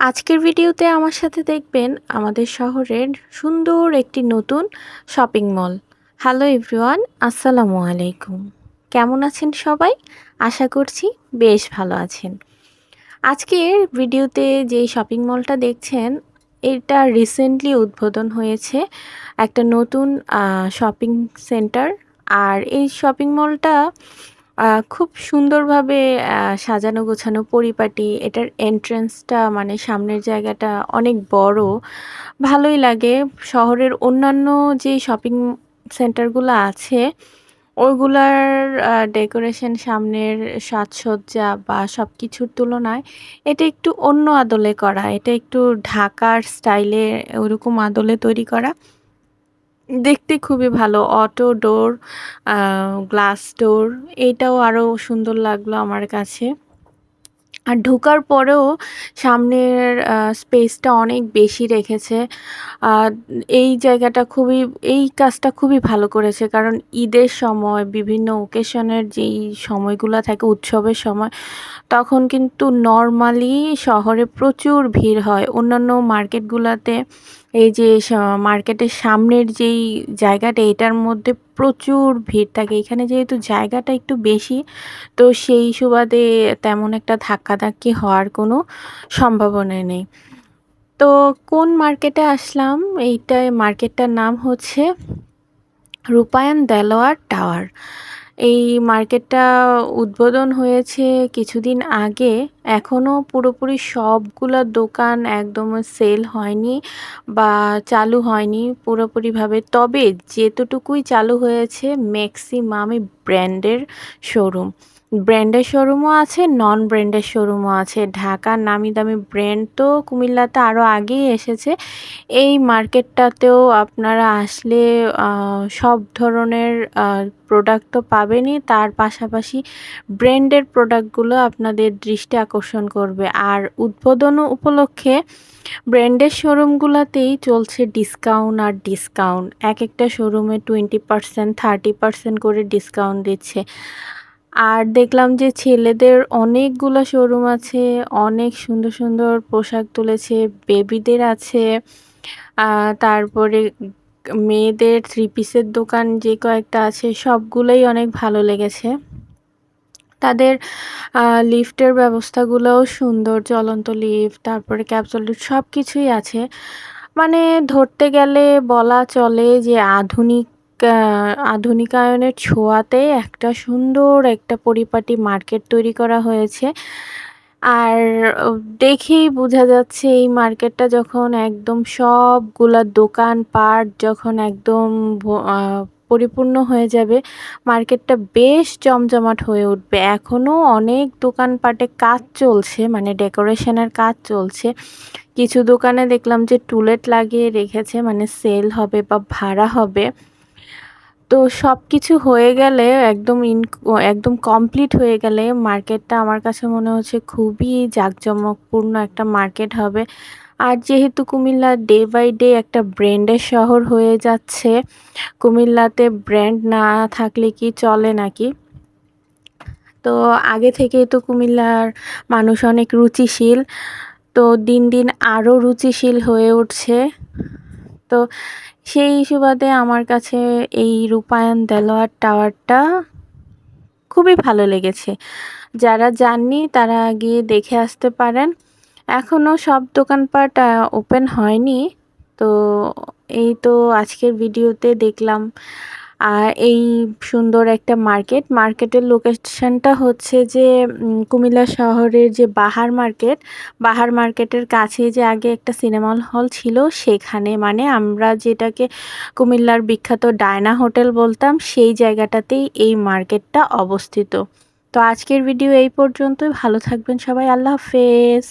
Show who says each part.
Speaker 1: আজকের ভিডিওতে আমার সাথে দেখবেন আমাদের শহরের সুন্দর একটি নতুন শপিং মল। হ্যালো এভরিওয়ান, আসসালামু আলাইকুম। কেমন আছেন সবাই? আশা করছি বেশ ভালো আছেন। আজকের ভিডিওতে যে শপিং মলটা দেখছেন, এটা রিসেন্টলি উদ্বোধন হয়েছে একটা নতুন শপিং সেন্টার। আর এই শপিং মলটা খুব সুন্দরভাবে সাজানো গোছানো পরিপাটি, এটার এন্ট্রেন্সটা মানে সামনের জায়গাটা অনেক বড়। ভালোই লাগে। শহরের অন্যান্য যে শপিং সেন্টারগুলো আছে, ওইগুলার ডেকোরেশন সামনের সাজসজ্জা বা সব কিছুর তুলনায় এটা একটু অন্য আদলে করা। এটা একটু ঢাকার স্টাইলে ওরকম আদলে তৈরি করা। দেখতে খুবই ভালো। অটো ডোর গ্লাস ডোর এইটাও আরও সুন্দর লাগল আমার কাছে। আর ঢোকার পরেও সামনের স্পেসটা অনেক বেশি রেখেছে। এই জায়গাটা খুবই, এই কাজটা খুবই ভালো করেছে। কারণ ঈদের সময়, বিভিন্ন ওকেশনের যেই সময়গুলো থাকে, উৎসবের সময়, তখন কিন্তু নর্মালি শহরে প্রচুর ভিড় হয়। অন্যান্য মার্কেটগুলোতে এই যে মার্কেটের সামনের যেই জায়গাটা, এটার মধ্যে প্রচুর ভিড় থাকে। এখানে যেহেতু জায়গাটা একটু বেশি, তো সেই সুবাদে তেমন একটা ধাক্কাধাক্কি হওয়ার কোনো সম্ভাবনা নেই। তো কোন মার্কেটে আসলাম? এইটা মার্কেটটার নাম হচ্ছে রূপায়ণ দেলোয়ার টাওয়ার। এই মার্কেটটা উদ্বোধন হয়েছে কিছুদিন আগে। এখনও পুরোপুরি সবগুলো দোকান একদম সেল হয়নি বা চালু হয়নি পুরোপুরিভাবে। তবে যেতটুকুই চালু হয়েছে ম্যাক্সিমামই ব্র্যান্ডের শোরুম ব্র্যান্ডের শোরুমও আছে নন ব্র্যান্ডের শোরুমও আছে। ঢাকার নামি দামি ব্র্যান্ড তো কুমিল্লাতে আরও আগেই এসেছে। এই মার্কেটটাতেও আপনারা আসলে সব ধরনের প্রোডাক্ট তো পাবেনই। তার পাশাপাশি ব্র্যান্ডের প্রোডাক্টগুলো আপনাদের দৃষ্টি আকর্ষণ করবে। আর উদ্বোধন উপলক্ষে ব্র্যান্ডের শোরুমগুলোতেই চলছে ডিসকাউন্ট আর ডিসকাউন্ট এক একটা শোরুমে টোয়েন্টি পার্সেন্ট থার্টি পার্সেন্ট করে ডিসকাউন্ট দিচ্ছে। আর দেখলাম যে ছেলেদের অনেকগুলো শোরুম আছে, অনেক সুন্দর সুন্দর পোশাক তুলেছে বেবিদের আছে তারপরে মেয়েদের থ্রি পিসের দোকান যে কয়েকটা আছে, সবগুলোই অনেক ভালো লেগেছে। তাদের লিফটের ব্যবস্থাগুলোও সুন্দর চলন্ত লিফট তারপরে ক্যাপসুল লিফট সব কিছুই আছে। মানে ধরতে গেলে বলা চলে যে আধুনিক আধুনিকায়নের ছোঁয়াতে একটা সুন্দর একটা পরিপাটি মার্কেট তৈরি করা হয়েছে। আর দেখেই বোঝা যাচ্ছে এই মার্কেটটা যখন একদম সবগুলা দোকান পাট যখন একদম পরিপূর্ণ হয়ে যাবে, মার্কেটটা বেশ জমজমাট হয়ে উঠবে। এখনও অনেক দোকানপাটে কাজ চলছে মানে ডেকোরেশনের কাজ চলছে। কিছু দোকানে দেখলাম যে টুলেট লাগিয়ে রেখেছে মানে সেল হবে বা ভাড়া হবে। তো সব কিছু হয়ে গেলে একদম ইন, একদম কমপ্লিট হয়ে গেলে মার্কেটটা আমার কাছে মনে হচ্ছে খুবই জাঁকজমকপূর্ণ একটা মার্কেট হবে। আর যেহেতু কুমিল্লা ডে বাই ডে একটা ব্র্যান্ডের শহর হয়ে যাচ্ছে, কুমিল্লাতে ব্র্যান্ড না থাকলে কি চলে নাকি? তো আগে থেকেই তো কুমিল্লার মানুষ অনেক রুচিশীল, তো দিন দিন আরও রুচিশীল হয়ে উঠছে। তো সেই সুবাদে আমার কাছে এই রূপায়ণ দেলোয়ার টাওয়ারটা খুবই ভালো লেগেছে। যারা যাননি তারা গিয়ে দেখে আসতে পারেন। এখনও সব দোকানপাট ওপেন হয়নি। তো এই তো আজকের ভিডিওতে দেখলাম। এই সুন্দর একটা মার্কেট মার্কেটের লোকেশনটা হচ্ছে যে কুমিল্লা শহরের যে বাহার মার্কেট বাহার মার্কেটের কাছে যে আগে একটা সিনেমা হল ছিল সেখানে মানে আমরা যেটাকে কুমিল্লার বিখ্যাত ডায়না হোটেল বলতাম, সেই জায়গাটাতেই এই মার্কেটটা অবস্থিত। তো আজকের ভিডিও এই পর্যন্তই, ভালো থাকবেন সবাই, আল্লাহ হাফেজ।